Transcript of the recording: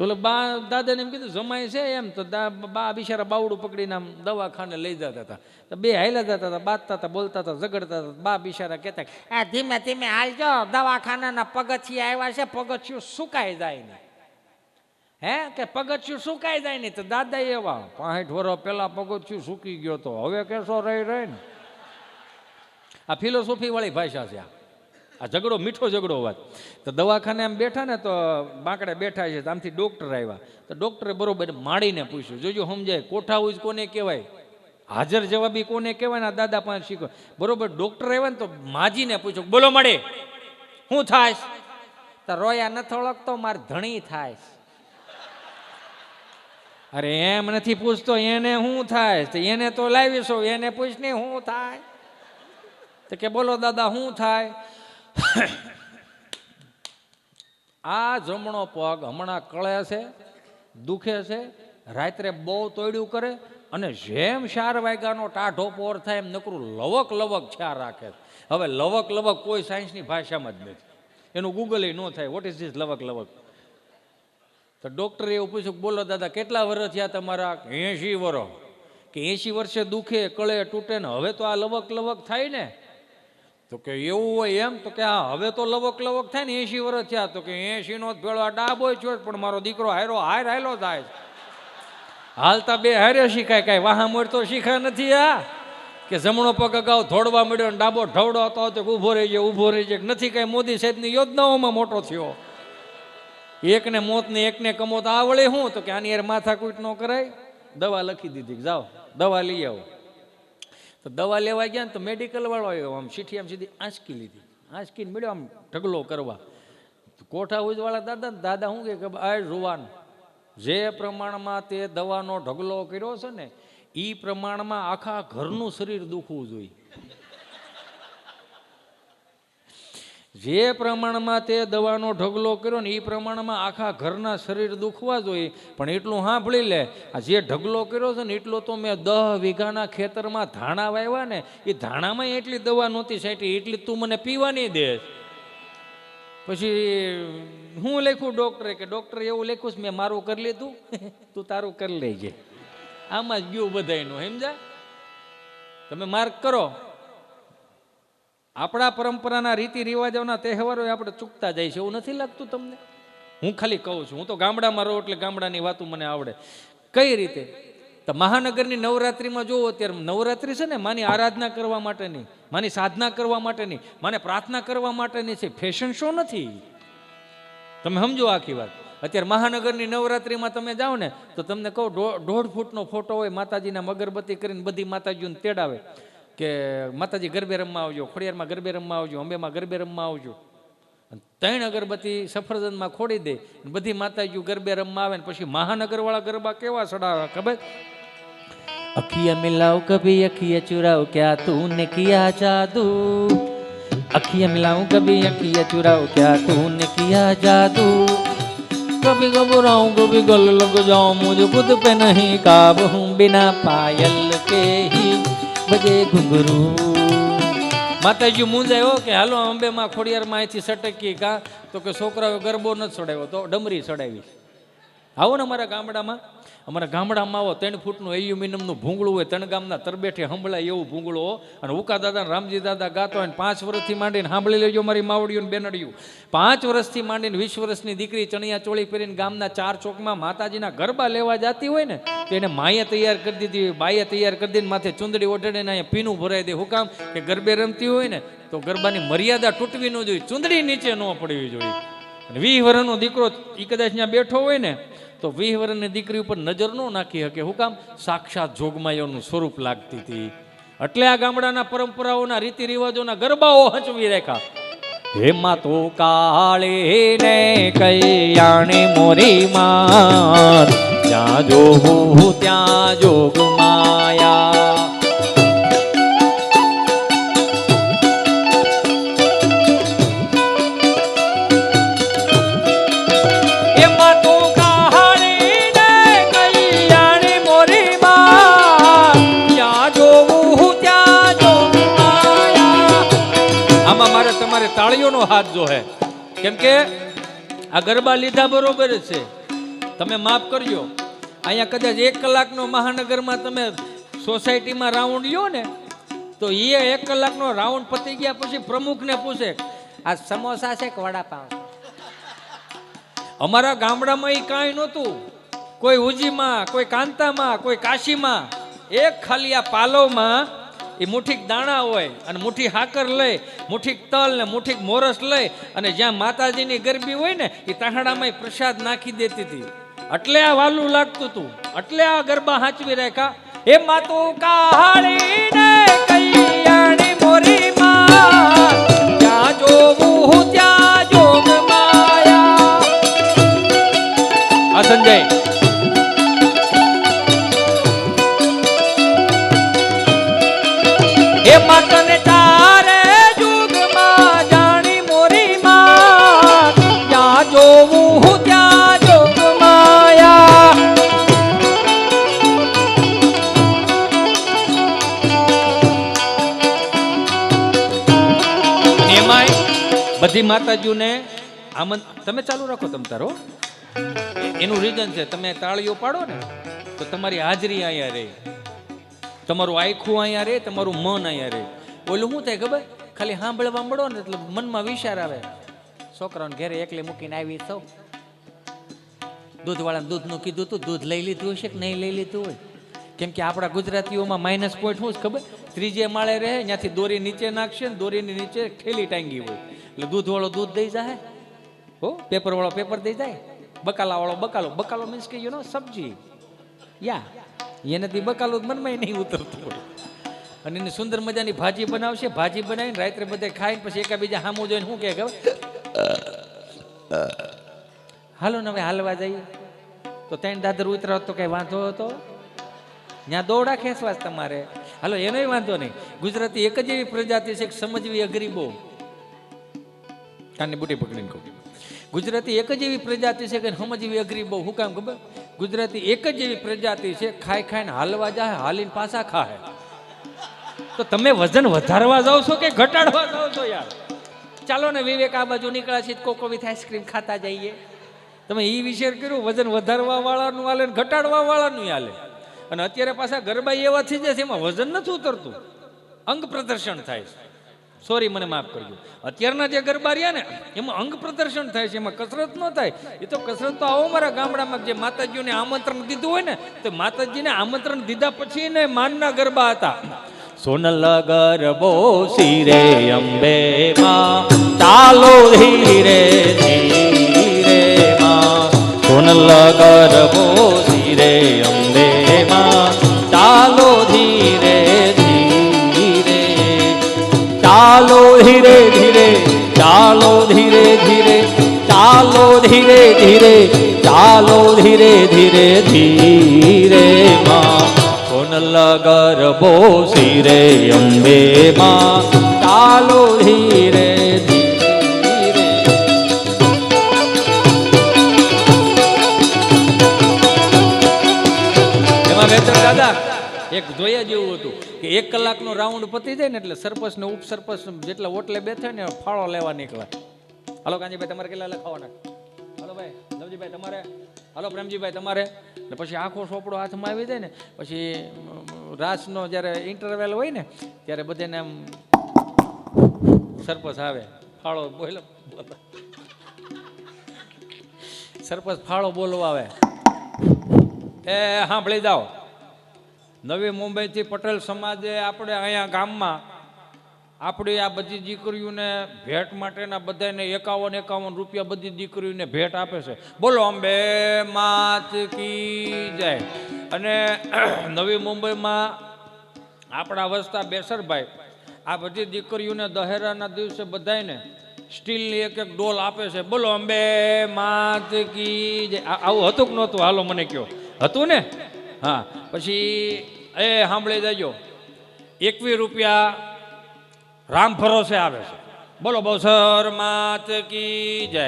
ઓલો બા દાદાને એમ કીધું જમાય છે એમ. તો બા બિચારા બાવડું પકડીને આમ દવાખાને લઈ જતા હતા. તો બે હાલ્યા જતા હતા બાતતા હતા, બોલતા હતા, ઝઘડતા હતા. બા બિચારા કહેતા, આ ધીમે ધીમે હાલજો, દવાખાનાના પગથિયા આવ્યા છે, પગથિયું સુકાઈ જાય ને હે? કે પગથિયું સુકાઈ જાય ને તો દાદા એવા, પાંઠ વર્ષ પેલા પગથિયું સૂકી ગયો તો, હવે કેસો રહી રહી ને? આ ફિલોસોફી વાળી ભાષા છે આ. આ ઝઘડો, મીઠો ઝઘડો વાત. તો દવાખાને આમ બેઠા ને તો બાંકડે બેઠા છે આમથી ડૉક્ટર આવ્યા. તો ડૉક્ટરે બરોબર માડીને પૂછ્યું, જોજો સમજાય, કોઠાવું જ કોને કહેવાય? હાજર જવાબી કોને કહેવાય આ દાદા પાસે શીખો. બરોબર ડૉક્ટર આવ્યા ને તો માજીને પૂછ્યું, બોલો મળે શું થાય તો રોયા નથી ઓળખતો, માર ધણી થાય અરે એમ નથી પૂછતો, એને શું થાય તો એને તો લાવીશો, એને પૂછ ને શું થાય? તો કે બોલો દાદા શું થાય? આ જમણો પગ હમણાં કળે છે, દુખે છે, રાત્રે બહુ તોડ્યું કરે અને જેમ ચાર વાગ્યાનો ટાઢો પોર થાય એમ નકરું લવક લવક છા રાખે હવે લવક લવક કોઈ સાયન્સની ભાષામાં જ નથી. એનું ગૂગલ ન થાય વોટ ઇઝ ધીસ લવક લવક? તો ડૉક્ટરે એવું પૂછ્યું, બોલો દાદા, કેટલા વર્ષ થયા તમારા? એંશી વર્ષ કે એંશી વર્ષે દુખે, કળે, તૂટે ને હવે તો આ લવક લવક થાય ને? તો કે એવું હોય એમ, તો કે હા, હવે તો લવક લવક થાય ને એસી વર્ષ થયા. તો કે એસી નો ભેળો ડાબો છો પણ મારો દીકરો હાયરો હાર હાયલો થાય હાલતા બે હારે શીખાય, કાંઈ વાહા મળતો શીખા નથી આ કે જમણો પગ અગાઉ થોડવા મળ્યો ડાબો ઢવડો હતો, તો ઊભો રહી જાય ઊભો રહી જાય નથી કાંઈ મોદી સાહેબની યોજનાઓમાં મોટો થયો. એકને મોતને એકને કમોત આવડે હું? તો કે આની યાર માથાકૂટ ન કરાય. દવા લખી દીધી જાઓ, દવા લઈ આવો. તો દવા લેવા ગયા ને તો મેડિકલ વાળો આવ્યો. આમ ચીઠી આમ સીધી આંચકી લીધી. આંચકીને મળ્યો આમ ઢગલો કરવા. કોઠા ઉજવાળા દાદા દાદા શું કે આ રૂવાન જે પ્રમાણમાં તે દવાનો ઢગલો કર્યો છે ને એ પ્રમાણમાં આખા ઘરનું શરીર દુખવું જોઈએ. જે પ્રમાણમાં તે દવાનો ઢગલો કર્યો ને એ પ્રમાણમાં આખા ઘરના શરીર દુખવા જોઈએ. પણ એટલું સાંભળી લે, આ જે ઢગલો કર્યો છે ને એટલો તો મેં દહ વીઘાના ખેતરમાં ધાણા વાવ્યા ને એ ધાણામાં એટલી દવા નહોતી સાઈટી એટલી તું મને પીવાની દે પછી હું લખ્યું ડૉક્ટરે કે, ડૉક્ટરે એવું લખ્યું છે, મેં મારું કરી લીધું, તું તારું કરી લેજે. આમાં જ ગયું બધાયનું સમજા તમે માર્ક કરો. આપણા પરંપરાના રીતિ રિવાજોના તહેવારો આપણે ચૂકતા જાય છે એવું નથી લાગતું તમને? હું ખાલી કહું છું, હું તો ગામડામાં રહું એટલે ગામડાની વાતો મને આવડે. કઈ રીતે? તો મહાનગરની નવરાત્રિમાં જુઓ, અત્યારે નવરાત્રિ છે ને, માની આરાધના કરવા માટેની, માની સાધના કરવા માટેની, માને પ્રાર્થના કરવા માટેની છે ફેશન શો નથી. તમે સમજો આખી વાત. અત્યારે મહાનગરની નવરાત્રિમાં તમે જાઓ ને, તો તમને કહું દોઢ ફૂટનો ફોટો હોય, માતાજીના મગરબત્તી કરીને બધી માતાજીઓને તેડાવે. કે માતાજી ગરબે રમવા આવજો, ખોડિયારમાં ગરબે રમવા આવજો, અંબેમાં ગરબે રમવા આવજો. ત્રણ અગરબત્તી સફરજનમાં ખોડી દે બધી માતાજીઓ ગરબે રમવા આવે ને પછી મહાનગરવાળા ગરબા કેવા સડા ખબર? અખિયા મિલાવ કભી અખિયા ચુરાવ, ક્યાં તું ને કિયા જાદુ? અખિયા મિલાવ કભી અખિયા ચુરાવ, ક્યાં તું ને કિયા જાદુ? કભી ગબરાઉં કભી ગલ લગ જાઉં, મુજ ખુદ પે નહીં કાબ હું બિના પાયલ કે હી? બજે ઘુંઘરું. માતાજી મૂંઝાયો કે હાલો અંબેમાં ખોડિયારમાં અહીંથી સટકી કા? તો કે છોકરાઓ ગરબો નથી ચડાવ્યો તો ડમરી ચડાવી. આવો ને અમારા ગામડામાં? અમારા ગામડામાં આવો, ત્રણ ફૂટનું એલ્યુમિનિયમનું ભૂંગળું હોય, ત્રણ ગામના તરબેઠે સંભળાય એવું ભૂંગળું હો. અને ઉકા દાદા રામજી દાદા ગાતો હોય પાંચ વર્ષથી માંડીને સાંભળી લેજો મારી માવડીયું ને પાંચ વર્ષથી માંડીને વીસ વર્ષની દીકરી ચણિયા ચોળી પહેરીને ગામના ચાર ચોકમાં માતાજીના ગરબા લેવા જતી હોય ને, તો એને માએ તૈયાર કરી દીધી હોય બાઈએ તૈયાર કરી દીધી માથે ચુંદડી ઓઢાડીને અહીંયા પીનું ભરાઈ દે. હું કામ કે ગરબે રમતી હોય ને, તો ગરબાની મર્યાદા તૂટવી ન જોઈએ, ચુંદડી નીચે ન પડવી જોઈએ વીહ વર્ષનો દીકરો એ કદાચ ત્યાં બેઠો હોય ને, તો વીહ દીકરી ઉપર નજર ન નાખી શકે. હું કામ સાક્ષાત જોગમાયોનું સ્વરૂપ લાગતી હતી. એટલે આ ગામડાના પરંપરાઓના રીતિ રિવાજોના ગરબાઓ હચવી રેખા હેમાં તો કાળી ને કલ્યાણી મોરી માં જ્યાં જોવું ત્યાં જોગમાં આમાં મારે તમારે તાળીઓનો હાથ જો હે. કેમ કે આ ગરબા લીધા બરોબર છે. તમે માફ કરજો. અહીંયા કદાચ એક કલાકનો મહાનગરમાં તમે સોસાયટીમાં રાઉન્ડ લ્યો ને, તો એ એક કલાકનો રાઉન્ડ પતી ગયા પછી પ્રમુખને પૂછે, આ સમોસા છે કે વડાપાવ અમારા ગામડામાં એ કાંઈ નહોતું. કોઈ ઉજીમાં, કોઈ કાંતામાં, કોઈ કાશીમાં, એક ખાલી આ પાલવમાં એ મુઠ્ઠીક દાણા હોય અને મુઠ્ઠી હાકર લઈ, મુઠ્ઠીક તલ ને મુઠ્ઠીક મોરસ લઈ અને જ્યાં માતાજીની ગરબી હોય ને, એ તાહડામાં પ્રસાદ નાખી દેતી હતી. એટલે આ વાલું લાગતું હતું. એટલે આ ગરબા હાચવી રાખ્યા. એ માતુ કાળી ને કૈયાણી મોરી ત્યાં માયા. આ સંજય જાણી મોરી માં. ત્યાં જોવું ત્યાં જોગ માયા બધી માતાજીઓને આમંત તમે ચાલુ રાખો તમ તારો એનું રીઝન છે, તમે તાળીઓ પાડો ને, તો તમારી હાજરી અહીંયા રહે. તમારું આખું અહીંયા રહે તમારું મન અહીંયા રહે ઓલું શું થાય ખબર? ખાલી સાંભળવા મળો ને એટલે મનમાં વિચાર આવે. છોકરાઓને ઘરે એકલે મૂકીને આવી સૌ. દૂધવાળાને દૂધનું કીધું તું, દૂધ લઈ લીધું હશે કે નહીં લઈ લીધું હોય? કેમ કે આપણા ગુજરાતીઓમાં માઇનસ પોઈન્ટ શું ખબર? ત્રીજે માળે રહે, ત્યાંથી દોરી નીચે નાખશે ને દોરીની નીચે ઠેલી ટાંગી હોય. એટલે દૂધવાળો દૂધ દઈ જાય. હો, પેપરવાળો પેપર દઈ જાય. બકાલાવાળો બકાલો. બકાલો મીન્સ કે યુ નો સબ્જી. યા. એનાથી બકાલું મનમાં નહીં ઉતરતું હોય. અને એની સુંદર મજાની ભાજી બનાવશે, ભાજી બનાવીને રાત્રે બધા ખાઈને પછી એકાબીજા હામું જોઈને શું કહે ખબર? હાલો ને હવે હાલવા જઈએ. તો ત્રણ દાદર ઉતરાવ તો કઈ વાંધો હતો? ત્યાં દોડા ખેંચવા તમારે. હાલો, એનોય વાંધો નહીં. ગુજરાતી એક જ એવી પ્રજાતિ છે કે સમજવી અઘરી બહુ. કાનની બુટી પકડીને કહું. ગુજરાતી એક જ એવી પ્રજાતિ છે કે સમજવી અઘરી બહુ. હું કામ ખબર? ગુજરાતી એક જ એવી પ્રજાતિ છે, ખાઈ ખાઈને હાલવા જાય હાલીને પાછા ખાય તો તમે વજન વધારવા જાઓ છો કે ઘટાડવા જાઓ છો યાર? ચાલો ને વિવેક, આ બાજુ નીકળ્યા છે કોકો વિથ આઈસ્ક્રીમ ખાતા જઈએ. તમે એ વિશે કર્યું, વજન વધારવા વાળાનું હાલે ને ઘટાડવા વાળાનું હાલે. અને અત્યારે પાછા ગરબા એવા થઈ જાય છે, એમાં વજન નથી ઉતરતું. અંગ પ્રદર્શન થાય છે. સોરી, મને માફ કરજો. અત્યારના જે ગરબા રહ્યા ને, એમાં અંગ પ્રદર્શન થાય છે, એમાં કસરત ન થાય. એ તો કસરત તો આવો મારા ગામડામાં જે માતાજીઓને આમંત્રણ દીધું હોય ને, તો માતાજીને આમંત્રણ દીધા પછી ને માનના ગરબા હતા. સોનલ ગરબો શિરે અંબે માં, ચાલો ધીરે ધીરે સોનલ ગરબો શિરે અંબે માં ધીરે ધીરે ચાલો ધીરે ધીરે ચાલો ધીરે ધીરે ચાલો ધીરે ધીરે ધીરે માં સોનલ ગરબો શિરે અંબે માં ચાલો ધીરે દાદા, એક જોયા જેવું હતું. કે એક કલાકનો રાઉન્ડ પતી જાય ને એટલે સરપંચ ને ઉપસરપંચ જેટલા ઓટલે બેઠે ને ફાળો લેવા નીકળે. હાલો કાંજીભાઈ તમારે કેટલા લખાવાના? હાલો ભાઈ નવજીભાઈ તમારે? હાલો પ્રેમજીભાઈ, તમારે? ને પછી આખો સોપડો હાથમાં આવી જાય ને, પછી રાસનો જ્યારે ઇન્ટરવેલ હોય ને, ત્યારે બધાને આમ સરપંચ આવે. ફાળો બોલો. સરપંચ ફાળો બોલવા આવે. એ, સાંભળી જાઓ. નવી મુંબઈથી પટેલ સમાજે આપણે અહીંયા ગામમાં આપણી આ બધી દીકરીઓને ભેટ માટેના બધાને એકાવન એકાવન રૂપિયા બધી દીકરીઓને ભેટ આપે છે. બોલો, અંબે માત કી જય. અને નવી મુંબઈમાં આપણા વસતા બેસરભાઈ, આ બધી દીકરીઓને દહેરાના દિવસે બધાને સ્ટીલની એક એક ડોલ આપે છે. બોલો, અંબે માત કી આવું હતું કે નહોતું? હાલો, મને કયો હતું ને? હા, પછી એ સાંભળી દેજો. એકવીસ રૂપિયા રામ ભરોસે આવે છે. બોલો, બહુ સર માત કી જય.